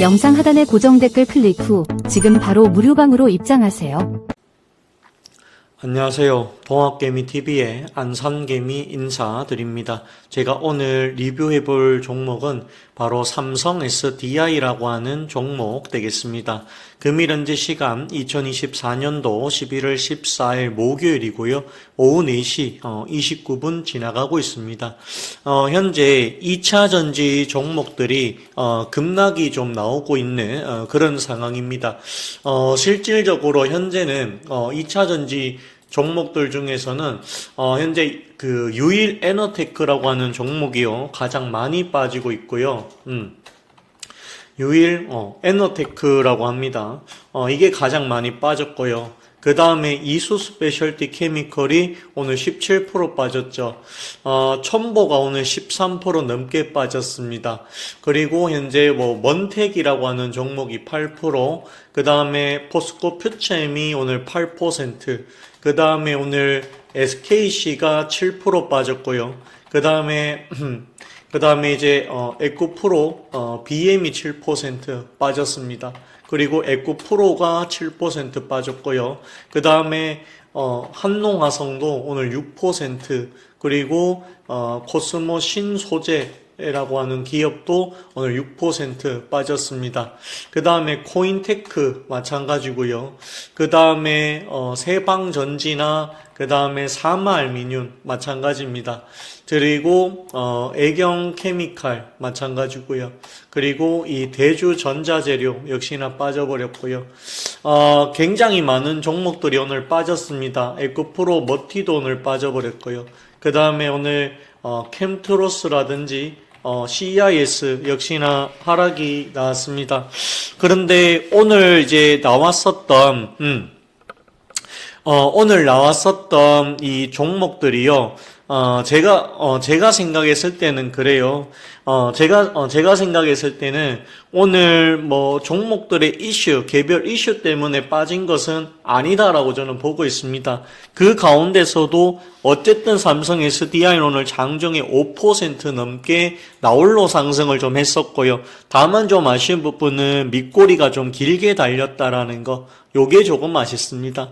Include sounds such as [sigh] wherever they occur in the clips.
영상 하단의 고정 댓글 클릭 후 지금 바로 무료방으로 입장하세요. 안녕하세요. 동학개미TV의 안산개미 인사드립니다. 제가 오늘 리뷰해 볼 종목은 바로 삼성 SDI라고 하는 종목 되겠습니다. 금일 현재 시간 2024년도 11월 14일 목요일이고요. 오후 4시 29분 지나가고 있습니다. 어, 현재 2차 전지 종목들이 어, 급락이 좀 나오고 있는 어, 그런 상황입니다. 어, 실질적으로 현재는 어, 2차 전지 종목들 중에서는 어, 현재 그 유일 에너테크라고 하는 종목이요 가장 많이 빠지고 있고요. 음. 유일 어, 에너테크라고 합니다. 어, 이게 가장 많이 빠졌고요. 그 다음에 이수 스페셜티 케미컬이 오늘 17% 빠졌죠. 어, 첨보가 오늘 13% 넘게 빠졌습니다. 그리고 현재 뭐 먼텍이라고 하는 종목이 8%, 그 다음에 포스코 퓨체엠이 오늘 8%, 그 다음에 오늘 SKC가 7% 빠졌고요. 그 다음에 [clears throat] 그 다음에 이제 어, 에코 프로 어, BM이 7% 빠졌습니다. 그리고 에코 프로가 7% 빠졌고요. 그 다음에 어, 한농화성도 오늘 6% 그리고 어, 코스모 신소재 라고 하는 기업도 오늘 6% 빠졌습니다. 그 다음에 코인테크 마찬가지고요. 그 다음에 어, 세방전지나 그 다음에 사마알미늄 마찬가지입니다. 그리고 어, 애경 케미칼 마찬가지고요. 그리고 이 대주 전자재료 역시나 빠져버렸고요. 어, 굉장히 많은 종목들이 오늘 빠졌습니다. 에코프로 머티도 오늘 빠져버렸고요. 그 다음에 오늘 어, 캠트로스라든지 어, CIS 역시나 하락이 나왔습니다. 그런데 오늘 이제 나왔었던 음, 어, 오늘 나왔었던 이 종목들이요. 어, 제가, 어, 제가 생각했을 때는 그래요. 어, 제가, 어, 제가 생각했을 때는 오늘 뭐 종목들의 이슈, 개별 이슈 때문에 빠진 것은 아니다라고 저는 보고 있습니다. 그 가운데서도 어쨌든 삼성 SDI는 오늘 장중에 5% 넘게 나홀로 상승을 좀 했었고요. 다만 좀 아쉬운 부분은 밑꼬리가 좀 길게 달렸다라는 거, 요게 조금 아쉽습니다.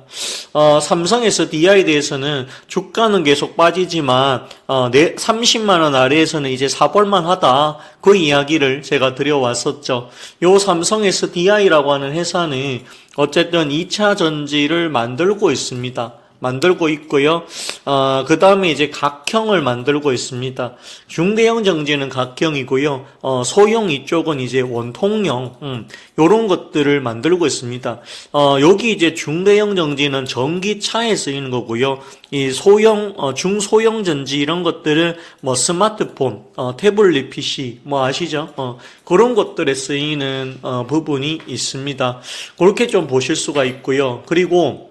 어, 삼성 SDI에 대해서는 주가는 계속 빠지지만, 어, 내 30만 원 아래에서는 이제 사볼만 하다. 그 이야기를 제가 드려왔었죠. 요 삼성 SDI라고 하는 회사는 어쨌든 2차 전지를 만들고 있습니다. 만들고 있고요. 어, 그 다음에 이제 각형을 만들고 있습니다. 중대형 정지는 각형이고요. 어, 소형 이쪽은 이제 원통형, 음, 요런 것들을 만들고 있습니다. 어, 여기 이제 중대형 정지는 전기차에 쓰이는 거고요. 이 소형, 어, 중소형 전지 이런 것들은 뭐 스마트폰, 어, 태블릿 PC, 뭐 아시죠? 어, 그런 것들에 쓰이는 어, 부분이 있습니다. 그렇게 좀 보실 수가 있고요. 그리고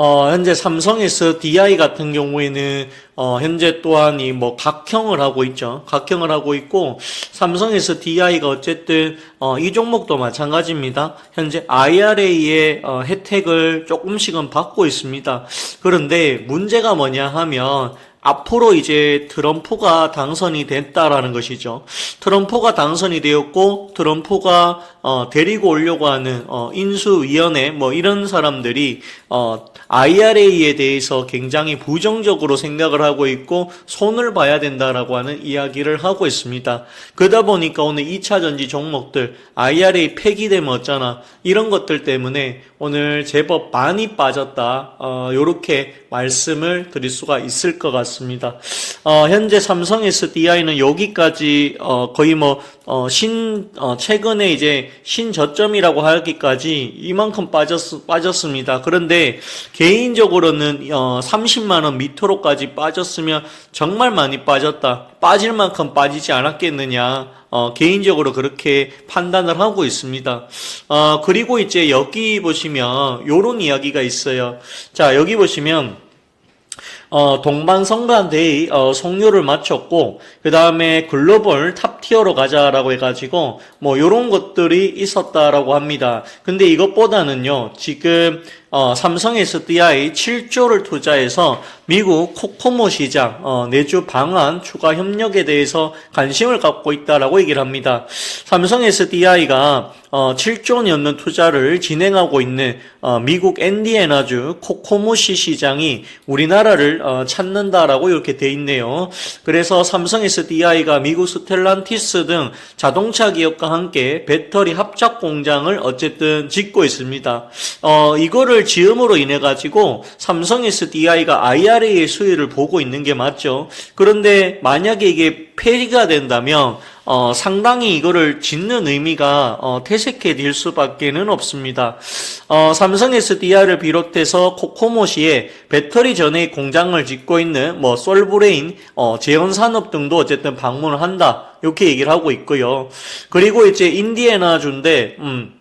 어, 현재 삼성에서 DI 같은 경우에는 어, 현재 또한 이 뭐 각형을 하고 있죠. 각형을 하고 있고 삼성에서 DI가 어쨌든 어, 이 종목도 마찬가지입니다. 현재 IRA의 어, 혜택을 조금씩은 받고 있습니다. 그런데 문제가 뭐냐 하면 앞으로 이제 트럼프가 당선이 됐다라는 것이죠. 트럼프가 당선이 되었고 트럼프가 어, 데리고 오려고 하는 어, 인수위원회 뭐 이런 사람들이 어, IRA에 대해서 굉장히 부정적으로 생각을 하고 있고 손을 봐야 된다라고 하는 이야기를 하고 있습니다. 그러다 보니까 오늘 2차 전지 종목들 IRA 폐기되면 어쩌나 이런 것들 때문에 오늘 제법 많이 빠졌다. 어, 요렇게 말씀을 드릴 수가 있을 것 같습니다. 어, 현재 삼성 SDI는 여기까지 어, 거의 뭐 어, 신 어, 최근에 이제 신 저점이라고 하기까지 이만큼 빠졌 빠졌습니다. 그런데 개인적으로는 어, 30만 원 밑으로까지 빠졌으면 정말 많이 빠졌다. 빠질 만큼 빠지지 않았겠느냐. 어, 개인적으로 그렇게 판단을 하고 있습니다. 어, 그리고 이제 여기 보시면 요런 이야기가 있어요. 자, 여기 보시면 어, 동반성간대의 어, 송료를 마쳤고 그 다음에 글로벌 탑티어로 가자라고 해가지고 뭐 요런 것들이 있었다라고 합니다. 근데 이것보다는요 지금 어, 삼성 SDI 7조를 투자해서 미국 코코모 시장 어, 내주 방안 추가 협력에 대해서 관심을 갖고 있다라고 얘기를 합니다. 삼성 SDI가 어, 7조 원 넘는 투자를 진행하고 있는 어, 미국 인디애나주 코코모시 시장이 우리나라를 어, 찾는다라고 이렇게 돼 있네요. 그래서 삼성 SDI가 미국 스텔란티스 등 자동차 기업과 함께 배터리 합작 공장을 어쨌든 짓고 있습니다. 어, 이거를 지음으로 인해 가지고 삼성 SDI가 IRA의 수혜를 보고 있는 게 맞죠. 그런데 만약에 이게 폐기가 된다면 어, 상당히 이거를 짓는 의미가 어, 퇴색해질 수밖에는 없습니다. 어, 삼성 SDI를 비롯해서 코코모시에 배터리 전해 공장을 짓고 있는 뭐 솔브레인, 어, 제연산업 등도 어쨌든 방문을 한다 이렇게 얘기를 하고 있고요. 그리고 이제 인디애나 주인데 음.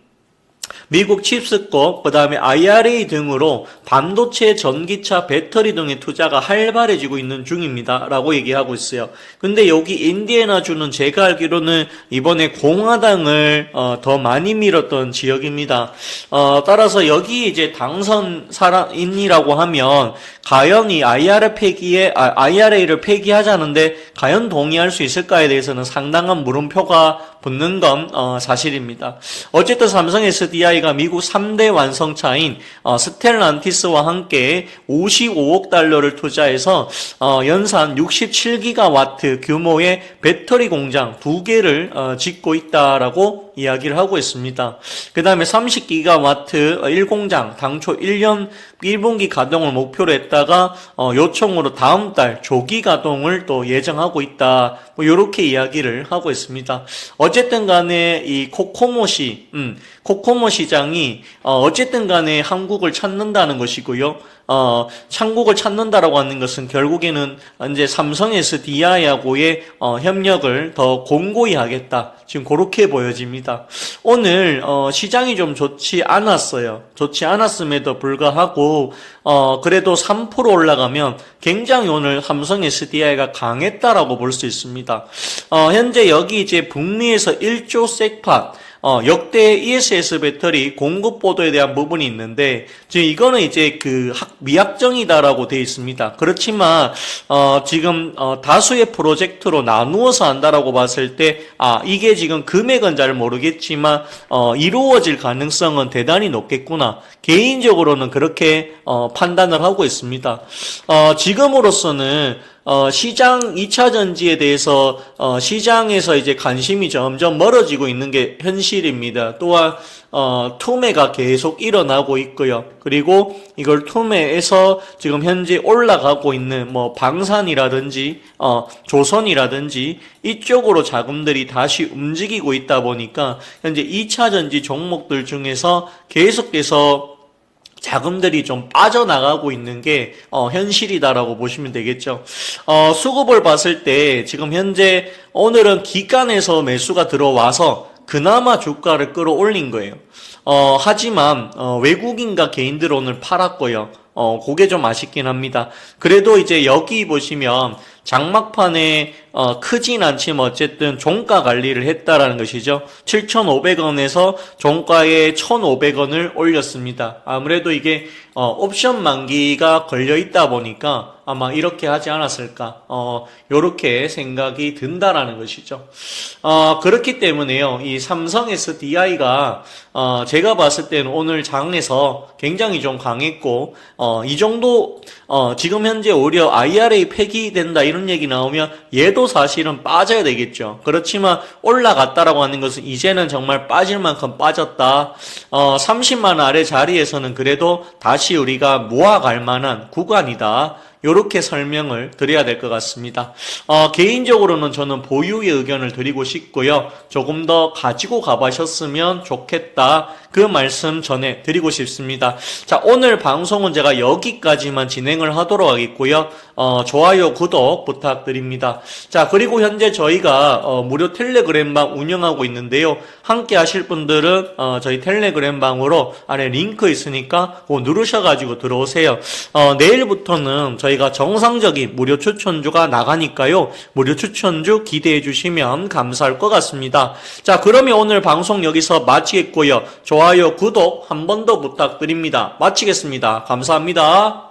미국 칩스법, 그 다음에 IRA 등으로 반도체, 전기차, 배터리 등의 투자가 활발해지고 있는 중입니다. 라고 얘기하고 있어요. 근데 여기 인디애나주는 제가 알기로는 이번에 공화당을 어, 더 많이 밀었던 지역입니다. 어, 따라서 여기 이제 당선 사람인이라고 하면 과연 이 IRA 폐기에, 아, IRA를 폐기하자는데 과연 동의할 수 있을까에 대해서는 상당한 물음표가 붙는 건 어, 사실입니다. 어쨌든 삼성 SDI가 미국 3대 완성차인 어, 스텔란티스와 함께 55억 달러를 투자해서 어, 연산 67기가와트 규모의 배터리 공장 두 개를 어, 짓고 있다라고 이야기를 하고 있습니다. 그 다음에 30기가와트 1공장 당초 1년 1분기 가동을 목표로 했다가 어, 요청으로 다음 달 조기 가동을 또 예정하고 있다. 뭐 이렇게 이야기를 하고 있습니다. 어쨌든 간에 이 코코모시, 음, 코코모 시장이 어, 어쨌든 간에 한국을 찾는다는 것이고요. 어, 한국을 찾는다라고 하는 것은 결국에는 이제 삼성 SDI하고의 어, 협력을 더 공고히 하겠다. 지금 그렇게 보여집니다. 오늘 어, 시장이 좀 좋지 않았어요. 좋지 않았음에도 불구하고 어, 그래도 3% 올라가면 굉장히 오늘 삼성 SDI가 강했다라고 볼 수 있습니다. 어, 현재 여기 이제 북미에서 1조 섹팟 어, 역대 ESS 배터리 공급 보도에 대한 부분이 있는데, 지금 이거는 이제 그 학, 미확정이다라고 되어 있습니다. 그렇지만, 어, 지금, 어, 다수의 프로젝트로 나누어서 한다라고 봤을 때, 아, 이게 지금 금액은 잘 모르겠지만, 어, 이루어질 가능성은 대단히 높겠구나. 개인적으로는 그렇게, 어, 판단을 하고 있습니다. 어, 지금으로서는, 어, 시장 2차 전지에 대해서 어, 시장에서 이제 관심이 점점 멀어지고 있는 게 현실입니다. 또한 어, 투매가 계속 일어나고 있고요. 그리고 이걸 투매에서 지금 현재 올라가고 있는 뭐 방산이라든지 어, 조선이라든지 이쪽으로 자금들이 다시 움직이고 있다 보니까 현재 2차 전지 종목들 중에서 계속해서 자금들이 좀 빠져나가고 있는 게 어, 현실이다라고 보시면 되겠죠. 어, 수급을 봤을 때 지금 현재 오늘은 기간에서 매수가 들어와서 그나마 주가를 끌어올린 거예요. 어, 하지만 어, 외국인과 개인들 오늘 팔았고요. 어, 그게 좀 아쉽긴 합니다. 그래도 이제 여기 보시면 장막판에 어, 크진 않지만 어쨌든 종가 관리를 했다라는 것이죠. 7,500원에서 종가에 1,500원을 올렸습니다. 아무래도 이게 어, 옵션 만기가 걸려 있다 보니까 아마 이렇게 하지 않았을까, 어, 요렇게 생각이 든다라는 것이죠. 어, 그렇기 때문에요, 이 삼성 SDI가, 어, 제가 봤을 때는 오늘 장에서 굉장히 좀 강했고, 어, 이 정도, 어, 지금 현재 오히려 IRA 폐기된다 이런 얘기 나오면 얘도 사실은 빠져야 되겠죠. 그렇지만 올라갔다라고 하는 것은 이제는 정말 빠질 만큼 빠졌다. 어, 30만 아래 자리에서는 그래도 다시 우리가 모아갈 만한 구간이다. 요렇게 설명을 드려야 될 것 같습니다. 어, 개인적으로는 저는 보유의 의견을 드리고 싶고요. 조금 더 가지고 가보셨으면 좋겠다. 그 말씀 전해 드리고 싶습니다. 자, 오늘 방송은 제가 여기까지만 진행을 하도록 하겠고요. 어, 좋아요, 구독 부탁드립니다. 자, 그리고 현재 저희가 어, 무료 텔레그램 방 운영하고 있는데요. 함께 하실 분들은 어, 저희 텔레그램 방으로 아래 링크 있으니까 누르셔가지고 들어오세요. 어, 내일부터는 저희 저희가 정상적인 무료 추천주가 나가니까요. 무료 추천주 기대해 주시면 감사할 것 같습니다. 자, 그러면 오늘 방송 여기서 마치겠고요. 좋아요, 구독 한 번 더 부탁드립니다. 마치겠습니다. 감사합니다.